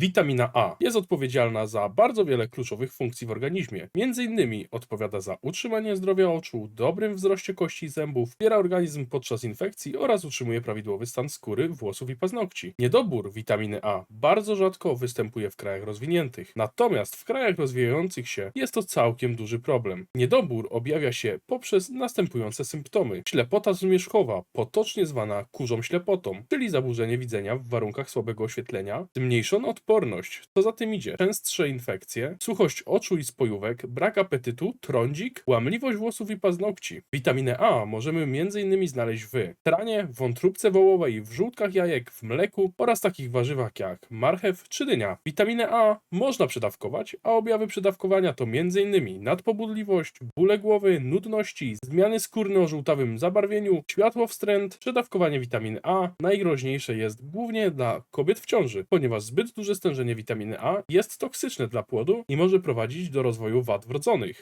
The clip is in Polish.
Witamina A jest odpowiedzialna za bardzo wiele kluczowych funkcji w organizmie. Między innymi odpowiada za utrzymanie zdrowia oczu, dobrym wzroście kości i zębów, wspiera organizm podczas infekcji oraz utrzymuje prawidłowy stan skóry, włosów i paznokci. Niedobór witaminy A bardzo rzadko występuje w krajach rozwiniętych, natomiast w krajach rozwijających się jest to całkiem duży problem. Niedobór objawia się poprzez następujące symptomy: ślepota zmierzchowa, potocznie zwana kurzą ślepotą, czyli zaburzenie widzenia w warunkach słabego oświetlenia, zmniejszona odporność, co za tym idzie, częstsze infekcje, suchość oczu i spojówek, brak apetytu, trądzik, łamliwość włosów i paznokci. Witaminę A możemy m.in. znaleźć w tranie, wątróbce wołowej, w żółtkach jajek, w mleku oraz takich warzywach jak marchew czy dynia. Witaminę A można przedawkować, a objawy przedawkowania to m.in. nadpobudliwość, bóle głowy, nudności, zmiany skórne o żółtawym zabarwieniu, światłowstręt. Przedawkowanie witaminy A najgroźniejsze jest głównie dla kobiet w ciąży, ponieważ zbyt duże stężenie witaminy A jest toksyczne dla płodu i może prowadzić do rozwoju wad wrodzonych.